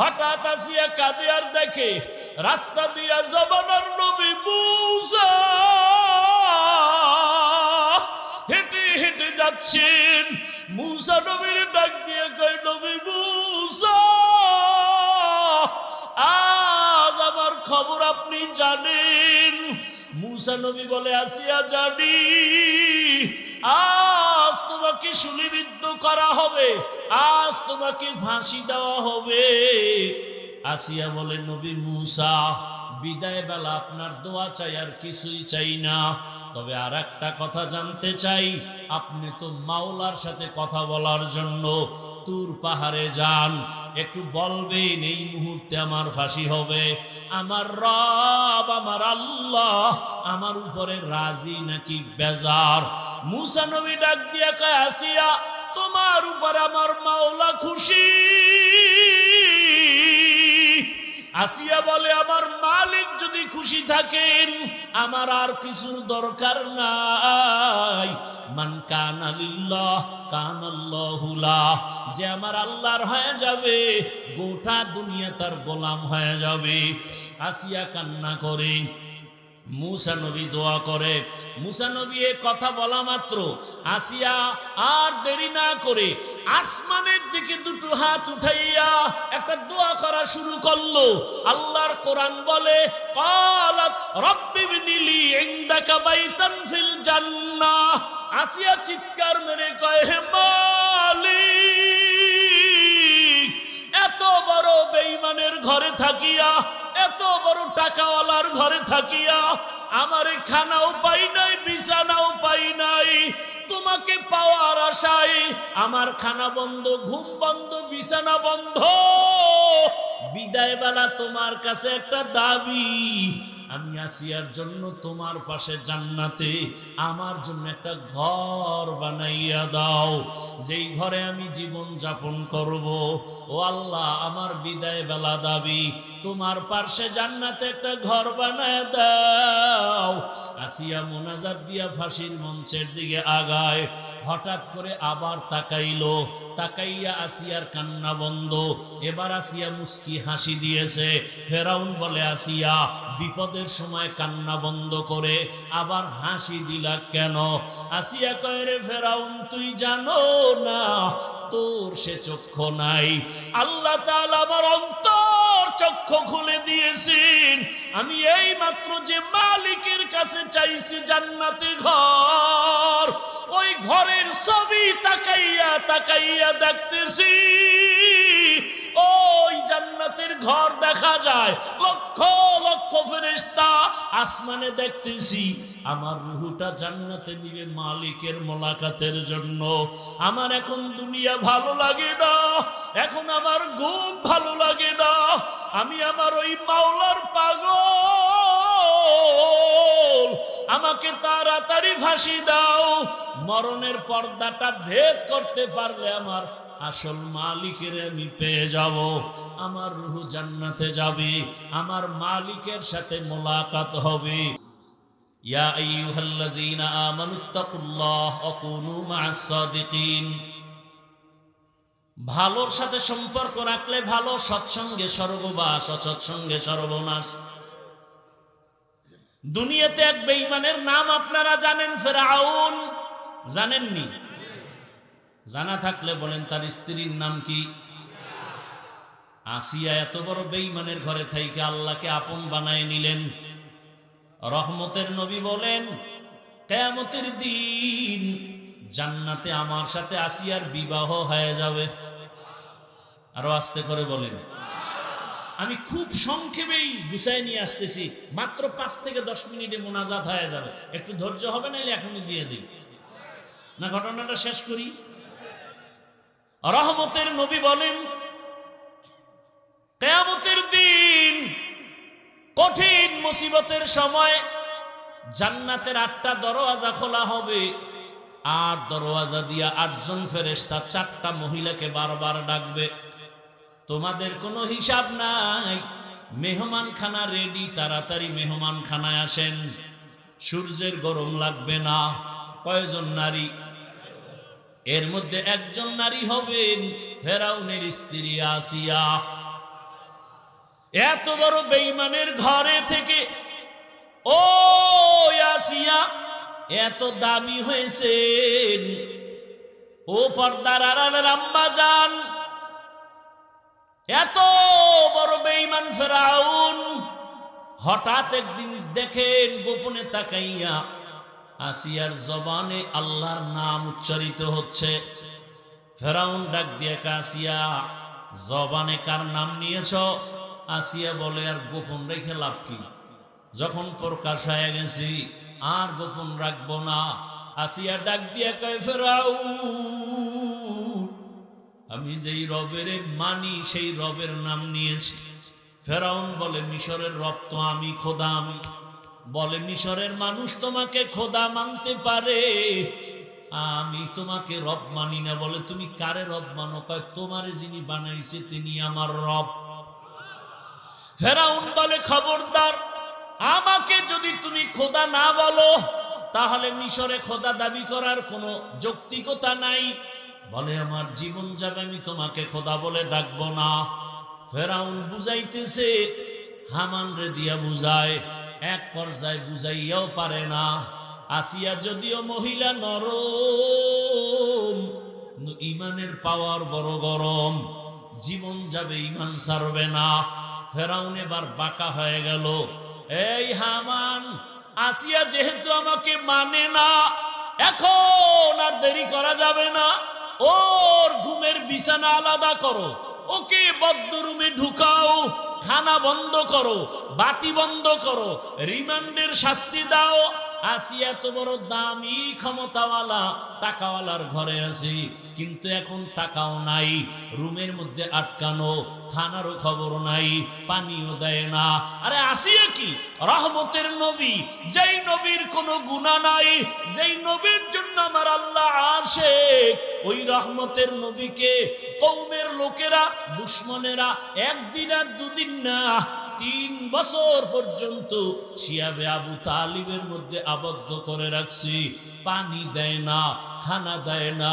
হঠাৎ আসিয়া কাঁদে আর দেখে, রাস্তা দিয়া জবানার নবী মুসা। হেঁটে হেঁটে যাচ্ছেন। মুসা নবীর ডাক দিয়ে কয়, নবী মুসা, আজ আমার খবর আপনি জানেন? মুসা নবী বলে, আসিয়া জানি, আজ তোমাকে শুলিবিদ্ধ করা হবে। আজ তোমাকে ফাঁসি দেওয়া হবে। আসিয়া বলে, নবী মুসা, বিদায় বেলা আপনার দোয়া চাই, আর কিছুই চাই না। তবে আর একটা কথা জানতে চাই, আপনি তো মাওলার সাথে কথা বলার জন্য তুর পাহাড়ে যান। একটু বলবেন, এই মুহূর্তে আমার ফাঁসি হবে। আমার রব, আমার আল্লাহ, আমার উপরে রাজি নাকি বেজার? মুসা নবী ডাক দিয়া কয়, আসিয়া, তোমার উপর আমার মাওলা খুশি। আসিয়া বলে, আমার মালিক যদি খুশি থাকেন, আমার আর কিছুর দরকার নাই। মান কান লিল্লাহ কানাল্লাহুলা যে আমার আল্লাহর হয়ে যাবে, গোটা দুনিয়া তার গোলাম হয়ে যাবে। আসিয়া কান্না করে মুসা নবী দোয়া করে। মুসা নবী কথা বলা মাত্র। আসিয়া আর দেরি না করে আসমানের দিকে দুটো হাত উঠাইয়া একটা দোয়া করা শুরু করল। আল্লাহর কোরআন বলে, কালাত রব্বি বিনিলি ইনদাকা বাইতান ফিল জান্নাহ। আসিয়া চিৎকার মেরে কয়, হে মালিক, এত বড় বেঈমানের ঘরে থাকিয়া বড় টাকাওয়ালার ঘরে থাকিয়া, আমার খানাও পাই নাই, বিছানাও পাই নাই। তোমাকে পাওয়ার আশায় আমার খানা বন্ধ, ঘুম বন্ধ, বিছানা বন্ধ। বিদায় বেলা তোমার কাছে একটা দাবি আমি আসিয়ার জন্য তোমার পাশে জান্নাতে। আমার জন্য একটা ঘর বানাইয়া দাও। যেই ঘরে আমি জীবন যাপন করব, ও আল্লাহ, আমার বিদায় বেলা দাবি, তোমার পাশে জান্নাতে একটা ঘর বানায় দাও। আসিয়া মোনাজাত দিয়া ফাঁসির মঞ্চের দিকে আগায়, হঠাৎ করে আবার তাকাইলো। তাকাইয়া আসিয়ার কান্না বন্ধ। এবার আসিয়া মুস্কি হাসি দিয়েছে। ফেরাউন বলে, আসিয়া বিপদের সময় কান্না বন্ধ করে আবার হাসি দিলা কেন? আসিয়া কয়, রে ফেরাউন, তুই জানো না, তোর সে চক্ষু নাই। আল্লাহ আমার অন্তর চক্ষু খুলে দিয়েছেন। আমি এই মাত্র যে মালিকের কাছে চাইছি জান্নাতে ঘর, ওই ঘরের ছবি তাকাইয়া তাকাইয়া দেখতেছি। ওই জান্নাতের ঘর দেখা যায় লক্ষ আসমানে দেখতেছি আমার রুহুটা জান্নাতে নিবে মালিকের মোলাকাতের জন্য। আমার এখন দুনিয়া ভালো লাগে না, এখন আমার ঘুম ভালো লাগে না, আমি আমার ওই মাওলার পাগল। আমাকে তাড়াতাড়ি ফাঁসি দাও, মরণের পর্দাটা ভেদ করতে পারলে আমার আসল মালিকের আমি পেয়ে যাব। আমার রুহু জান্নাতে যাবে, আমার মালিকের সাথে মোলাকাত হবে। ভালোর সাথে সম্পর্ক রাখলে ভালো, সৎসঙ্গে স্বর্গবাস, অসৎসঙ্গে সর্বনাশ। দুনিয়াতে এক বেঈমানের নাম আপনারা জানেন ফেরাউন। জানেননি? জানা থাকলে বলেন, তার স্ত্রীর নাম কি? আসিয়া এত বড় বেঈমানের ঘরে থাইকে আল্লাহকে আপন বানায় নিলেন। রহমতের নবী বলেন, কেয়ামতের দিন জান্নাতে আমার সাথে আসিয়ার বিবাহ হয়ে যাবে। আরও আস্তে করে বলেন, আমি খুব সংক্ষেপেই গুছাই নিয়ে আসতেছি, মাত্র পাঁচ থেকে দশ মিনিটে মোনাজাত হয়ে যাবে। একটু ধৈর্য হবে না এখনই দিয়ে দিই। না, ঘটনাটা শেষ করি? রহমতের নবী বলেন কেয়ামতের দিন কঠিন মুসিবতের সময় জান্নাতের আটটা দরওয়াজা খোলা হবে। আর দরওয়াজা দিয়া আটজন ফেরেশতা, চারটা মহিলাকে বারবার ডাকবে। তোমাদের কোনো হিসাব নাই। মেহমান খানা রেডি তাড়াতাড়ি মেহমান খানায় আসেন। সূর্যের গরম লাগবে না। কয়জন নারী? এর মধ্যে একজন নারী হবেন, ফেরাউনের স্ত্রী আসিয়া। এত বড় বেইমানের ঘরে থেকে, ও আসিয়া এত দামি হয়েছেন। ও পর্দার আড়ালের আম্মা যান। এত বড় বেইমান ফেরাউন, হঠাৎ একদিন দেখেন গোপনে তাকাইয়া আসিয়ার জবানে আল্লাহর নাম উচ্চারিত হচ্ছে। ফেরাউন ডাক দিয়ে আসিয়া জবানে কার নাম নিয়েছ? আসিয়া বলে, আর গোপন রেখে লাভ কি? যখন প্রকাশ হয়ে গেছি, আর গোপন রাখব না। আসিয়া ডাক দিয়া কয় ফেরাউ আমি যেই রবের মানি, সেই রবের নাম নিয়েছি। ফেরাউন বলে, মিশরের রব তো আমি, খোদা আমি। বলে, মিশরের মানুষ তোমাকে খোদা মানতে পারে, আমি তোমাকে রব মানি না। বলে, তুমি কারে রব মানো? কয়, তোমারে যিনি বানাইছে, তিনি আমার রব। ফেরাউন বলে, খবরদার, আমাকে যদি তুমি খোদা না বলো, তাহলে মিশরে খোদা দাবি করার কোনো যৌক্তিকতা নাই। বলে, আমার জীবন যাবে, আমি তোমাকে খোদা বলে ডাকবো না। ফেরাউন বুঝাইতেছে, হামান রে দিয়া বুঝায়, এক পর্যায়ে বুঝাইয়াও পারে না। আসিয়া যদিও মহিলা নরম, ইমানের পাওয়ার বড় গরম, জীবন যাবে, ইমান সারবে না। ফেরাউন এবার বাঁকা হয়ে গেল। এই হামান, আসিয়া যেহেতু আমাকে মানে না, এখন আর দেরি করা যাবে না। ওর ঘুমের বিছানা আলাদা করো, ওকে বদ্ধরুমে ঢুকাও খানা বন্ধ করো, বাতি বন্ধ করো, রিমান্ডের শাস্তি দাও আসিয়া তো বড় দামি ক্ষমতাওয়ালা, টাকাওয়ালার ঘরে আছি, কিন্তু এখন টাকাও নাই, রুমের মধ্যে আটকানো খানারও খবর নাই, পানিও দেয় না। আরে আসিয়া কি? রহমতের নবী, যেই নবীর কোনো গুণা নাই, যেই নবীর জন্য আমার আল্লাহ আসে ওই রহমতের নবীকে কৌমের লোকেরা, দুশ্মনেরা, একদিন আর দুদিন না তিন বছর পর্যন্ত শিয়াবে আবু তালিবের মধ্যে আবদ্ধ করে রাখছি। পানি দেয় না, খানা দেয় না।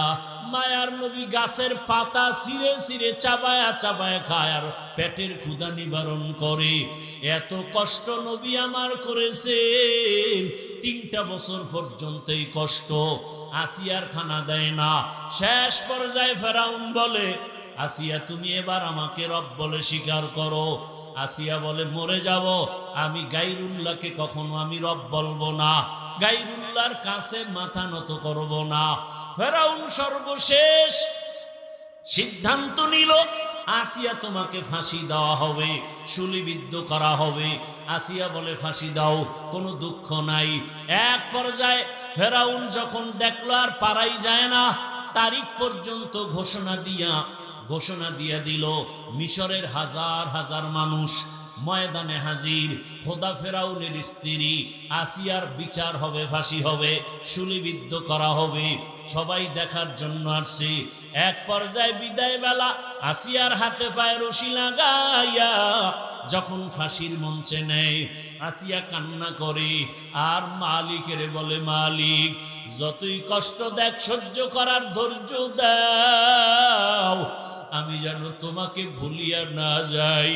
মায়ার নবী গাছের পাতা সিরে সিরে চাবায়া চাবায়া খায় আর পেটের ক্ষুধা নিবারণ করে। এত কষ্ট নবী আমার করেছে তিনটা বছর পর্যন্ত এই কষ্ট। আসিয়ার খানা দেয় না। শেষ পর্যায়ে ফেরাউন বলে, আসিয়া তুমি এবার আমাকে রব বলে স্বীকার করো। আসিয়া বলে, মরে যাব। আমি গাইরুল্লাহকে কখনো আমি রব বলব না। গাইরুল্লাহর কাছে মাথা নত করব না। ফেরাউন সর্বশেষ সিদ্ধান্ত নিল, আসিয়া তোমাকে ফাঁসি দেওয়া হবে শুলিবিদ্ধ করা হবে। আসিয়া বলে, ফাঁসি দাও, কোনো দুঃখ নাই। এক পর্যায়ে ফেরাউন যখন দেখল আর পারাই যায় না, তারিখ পর্যন্ত ঘোষণা দিয়া ঘোষণা দিয়ে দিল মিশরের হাজার হাজার মানুষ ময়দানে হাজির। খোদা ফেরাউনের স্ত্রী আসিয়ার বিচার হবে, ফাঁসি হবে শুলিবিদ্ধ করা হবে। সবাই দেখার জন্য আসছে। এক পর্যায়ে বিদায় বেলা আসিয়ার হাতে পায়ে রশি লাগাইয়া যখন ফাঁসির মঞ্চে নেয়, আসিয়া কান্না করে, আর মালিকের বলে, মালিক, যতই কষ্ট দেখ, সহ্য করার ধৈর্য দাও। আমি যেন তোমাকে ভুলিয়া না যাই।